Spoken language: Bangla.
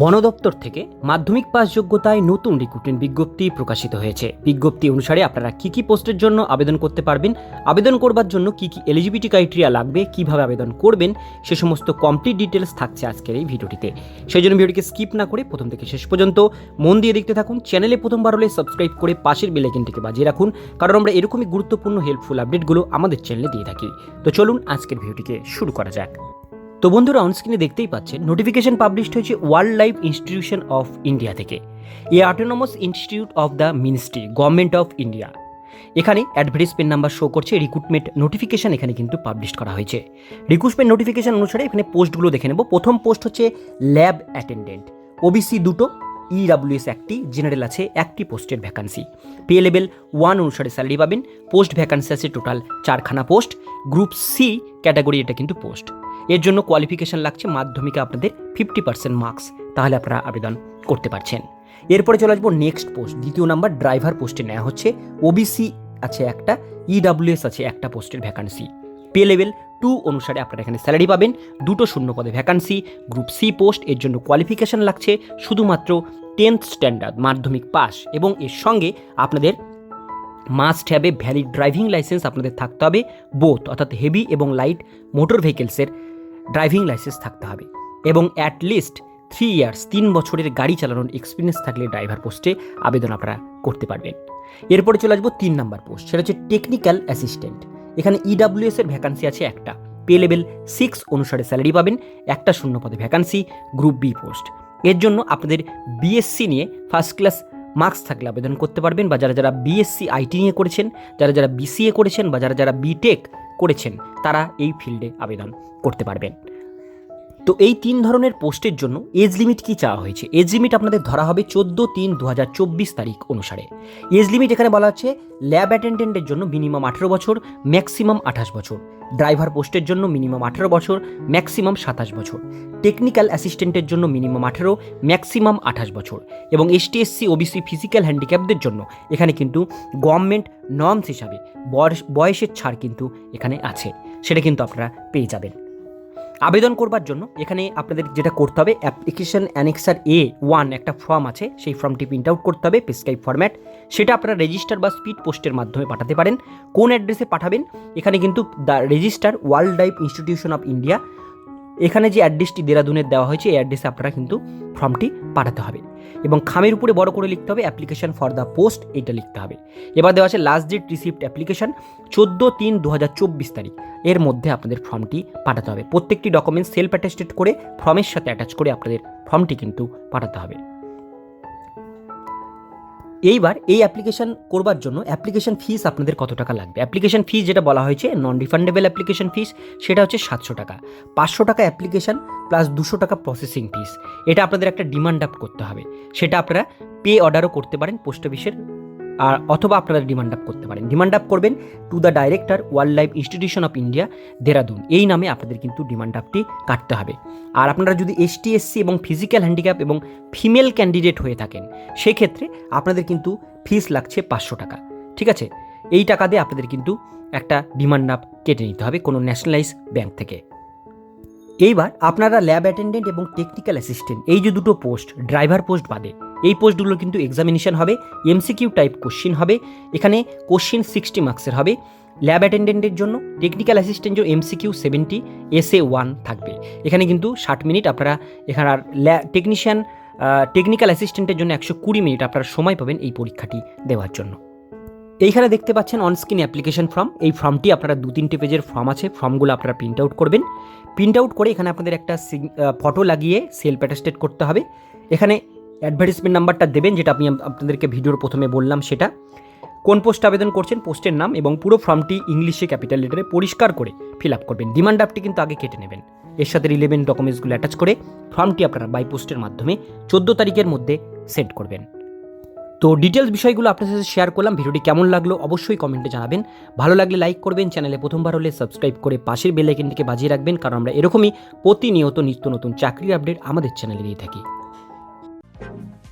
বন দপ্তর থেকে মাধ্যমিক পাস যোগ্যতায় নতুন রিক্রুটমেন্ট বিজ্ঞপ্তি প্রকাশিত হয়েছে। বিজ্ঞপ্তি অনুসারে আপনারা কি কি পোস্টের জন্য আবেদন করতে পারবেন, আবেদন করবার জন্য কি কি এলিজিবিলিটি ক্রাইটেরিয়া লাগবে, কীভাবে আবেদন করবেন, সে সমস্ত কমপ্লিট ডিটেলস থাকছে আজকের এই ভিডিওটিতে। সেই জন্য ভিডিওটিকে স্কিপ না করে প্রথম থেকে শেষ পর্যন্ত মন দিয়ে দেখতে থাকুন চ্যানেলে প্রথমবার হলে সাবস্ক্রাইব করে পাশের বেলাইকেনটিকে বাজিয়ে রাখুন, কারণ আমরা এরকমই গুরুত্বপূর্ণ হেল্পফুল আপডেটগুলো আমাদের চ্যানেলে দিয়ে থাকি। তো চলুন আজকের ভিডিওটিকে শুরু করা যাক। তো বন্ধুরা অনস্ক্রিনে দেখতেই পাচ্ছেন নোটিফিকেশন পাবলিশড হয়েছে world life institution of India থেকে। A autonomous institute of the ministry government of India এখানে অ্যাডভার্টাইজমেন্ট নাম্বার শো করছে রিক্রুটমেন্ট নোটিফিকেশন এখানে কিন্তু পাবলিশ করা হয়েছে। রিক্রুটমেন্ট নোটিফিকেশন অনুসারে এখানে পোস্টগুলো দেখে নেব। প্রথম পোস্ট হচ্ছে ল্যাব অ্যাটেন্ডেন্ট ওবিসি দুটো ইডাব্লিউএস একটি জেনারেল আছে, একটি পোস্টের ভ্যাকান্সি পে লেভেল ওয়ান অনুসারে স্যালারি পাবেন। পোস্ট ভ্যাকান্সি আছে টোটাল চারখানা পোস্ট গ্রুপ সি ক্যাটাগরি এটা কিন্তু পোস্ট। এর জন্য কোয়ালিফিকেশন লাগছে মাধ্যমিকে আপনাদের ফিফটি পার্সেন্ট মার্কস তাহলে আপনারা আবেদন করতে পারছেন। এরপরে চলে আসব নেক্সট পোস্ট দ্বিতীয় নাম্বার ড্রাইভার পোস্টে নেওয়া হচ্ছে। ওবিসি আছে একটা ইডাব্লিউএস আছে একটা পোস্টের ভ্যাকান্সি পে লেভেল টু অনুসারে আপনারা এখানে স্যালারি পাবেন, দুটো শূন্য পদে ভ্যাকান্সি গ্রুপ সি পোস্ট এর জন্য কোয়ালিফিকেশন লাগছে শুধুমাত্র টেন্থ স্ট্যান্ডার্ড মাধ্যমিক পাস এবং এর সঙ্গে আপনাদের must have a valid driving licence আপনাদের থাকতে হবে। বোথ, অর্থাৎ হেভি এবং লাইট মোটর ভেহিকেলসের ড্রাইভিং লাইসেন্স থাকতে হবে। এবং অ্যাট লিস্ট থ্রি ইয়ার্স তিন বছরের গাড়ি চালানোর এক্সপিরিয়েন্স থাকলে ড্রাইভার পোস্টে আবেদন আপনারা করতে পারবেন। এরপরে চলে আসব তিন নাম্বার পোস্ট সেটা হচ্ছে টেকনিক্যাল অ্যাসিস্ট্যান্ট এখানে ইডাব্লিউএস এর ভ্যাকান্সি আছে একটা। পে লেভেল সিক্স অনুসারে স্যালারি পাবেন, একটা শূন্য পদে ভ্যাকান্সি গ্রুপ বি পোস্ট এর জন্য আপনাদের বিএসসি নিয়ে ফার্স্ট ক্লাস মার্কস থাকলে আবেদন করতে পারবেন বা যারা যারা বিএসসি আইটি নিয়ে করেছেন, যারা যারা বিসিএ করেছেন বা যারা যারা বিটেক করেছেন, তারা এই ফিল্ডে আবেদন করতে পারবেন। তো এই তিন ধরনের পোস্টের জন্য এজ লিমিট কি চাওয়া হয়েছে? এজ লিমিট আপনাদের ধরা হবে চোদ্দ তিন দু তারিখ অনুসারে। এজ লিমিট এখানে বলা হচ্ছে ল্যাব অ্যাটেন্ডেন্টের জন্য মিনিমাম আঠেরো বছর, ম্যাক্সিমাম আঠাশ বছর। ড্রাইভার পোস্টের জন্য মিনিমাম আঠেরো বছর, ম্যাক্সিমাম সাতাশ বছর। টেকনিক্যাল অ্যাসিস্ট্যান্টের জন্য মিনিমাম আঠেরো, ম্যাক্সিমাম আঠাশ বছর। এবং এসটি এসসি ওবিসি, ফিজিক্যাল হ্যান্ডিক্যাপদের জন্য এখানে কিন্তু গভর্নমেন্ট নর্মস হিসাবে বয়স, বয়সের ছাড় কিন্তু এখানে আছে। সেটা কিন্তু আপনারা পেয়ে যাবেন। আবেদন করবার জন্য এখানে আপনাদের যেটা করতে হবে অ্যাপ্লিকেশন অ্যানেক্সার এ ওয়ান একটা ফর্ম আছে, সেই ফর্মটি প্রিন্ট আউট করতে হবে প্রেসক্রাইব ফর্ম্যাট সেটা আপনারা রেজিস্টার বা স্পিড পোস্টের মাধ্যমে পাঠাতে পারেন। কোন অ্যাড্রেসে পাঠাবেন? এখানে কিন্তু the register world life institution of India এখানে যে অ্যাড্রেসটি দেরাদুনের দেওয়া হয়েছে, এই অ্যাড্রেসে আপনারা কিন্তু ফর্মটি পাঠাতে হবে। এবং খামের উপরে বড় করে লিখতে হবে অ্যাপ্লিকেশন ফর দ্য পোস্ট এটা লিখতে হবে। এবার দেওয়া আছে লাস্ট ডেট রিসিপ্ট অ্যাপ্লিকেশন চোদ্দ তিন দু হাজার চব্বিশ তারিখ। এর মধ্যে আপনাদের ফর্মটি পাঠাতে হবে। প্রত্যেকটি ডকুমেন্ট সেলফ অ্যাটাস্টেড করে ফর্মের সাথে অ্যাটাচ করে আপনাদের ফর্মটি কিন্তু পাঠাতে হবে। এইবার এই অ্যাপ্লিকেশন করবার জন্য অ্যাপ্লিকেশন ফিস আপনাদের কত টাকা লাগবে? অ্যাপ্লিকেশন ফিস যেটা বলা হয়েছে নন রিফান্ডেবল অ্যাপ্লিকেশন ফিস সেটা হচ্ছে সাতশো টাকা। পাঁচশো টাকা অ্যাপ্লিকেশন প্লাস দুশো টাকা প্রসেসিং ফিস এটা আপনাদের একটা ডিমান্ড আপ করতে হবে। সেটা আপনারা পে অর্ডারও করতে পারেন পোস্ট অফিসের আর অথবা আপনারা ডিমান্ড আপ করতে পারেন। ডিমান্ড আপ করবেন to the director wild life institution of India Dehradun এই নামে আপনাদের কিন্তু ডিমান্ড আপটি কাটতে হবে। আর আপনারা যদি এসটি এসসি এবং ফিজিক্যাল হ্যান্ডিক্যাপ এবং ফিমেল ক্যান্ডিডেট হয়ে থাকেন, সেক্ষেত্রে আপনাদের কিন্তু ফিস লাগছে পাঁচশো টাকা। ঠিক আছে? এই টাকা দিয়ে আপনাদের কিন্তু একটা ডিমান্ড আপ কেটে নিতে হবে কোনো ন্যাশনালাইজ ব্যাংক থেকে। এইবার আপনারা ল্যাব অ্যাটেন্ডেন্ট এবং টেকনিক্যাল অ্যাসিস্ট্যান্ট এই যে দুটো পোস্ট ড্রাইভার পোস্ট বাদে এই পোস্টগুলো কিন্তু এক্সামিনেশন হবে এমসিকিউ টাইপ কোশ্চিন হবে, এখানে কোশ্চিন সিক্সটি মার্কসের হবে। ল্যাব অ্যাটেন্ডেন্টের জন্য টেকনিক্যাল অ্যাসিস্ট্যান্ট জন্য এমসিকিউ সেভেন্টি এসএ ওয়ান থাকবে। এখানে কিন্তু ষাট মিনিট আপনারা এখানে আর টেকনিশিয়ান টেকনিক্যাল অ্যাসিস্ট্যান্টের জন্য একশো কুড়ি মিনিট আপনারা সময় পাবেন এই পরীক্ষাটি দেওয়ার জন্য। এইখানে দেখতে পাচ্ছেন অনস্ক্রিন অ্যাপ্লিকেশন ফর্ম এই ফর্মটি আপনারা দু তিনটে পেজের ফর্ম আছে ফর্মগুলো আপনারা প্রিন্ট আউট করবেন। প্রিন্ট আউট করে এখানে আপনাদের একটা ফটো লাগিয়ে সেলফ অ্যাটাস্টেড করতে হবে। এখানে অ্যাডভার্টিসমেন্ট নাম্বারটা দেবেন, যেটা আমি আপনাদেরকে ভিডিওর প্রথমে বললাম সেটা। কোন পোস্ট আবেদন করছেন পোস্টের নাম এবং পুরো ফর্মটি ইংলিশে ক্যাপিটাল লেটারে পরিষ্কার করে ফিল আপ করবেন। ডিমান্ড আপটি কিন্তু আগে কেটে নেবেন। এর সাথে রিলেভেন্ট ডকুমেন্টসগুলো অ্যাটাচ করে ফর্মটি আপনারা বাই পোস্টের মাধ্যমে চোদ্দ তারিখের মধ্যে সেন্ড করবেন। তো ডিটেলস বিষয়গুলো আপনার সাথে শেয়ার করলাম। ভিডিওটি কেমন লাগল অবশ্যই কমেন্টে জানাবেন। ভালো লাগলে লাইক করবেন চ্যানেলে প্রথমবার হলে সাবস্ক্রাইব করে পাশের বেল আইকনটিকে বাজিয়ে রাখবেন, কারণ আমরা এরকমই প্রতিনিয়ত নিত্য নতুন চাকরির আপডেট আমাদের চ্যানেলে দিয়ে থাকি। you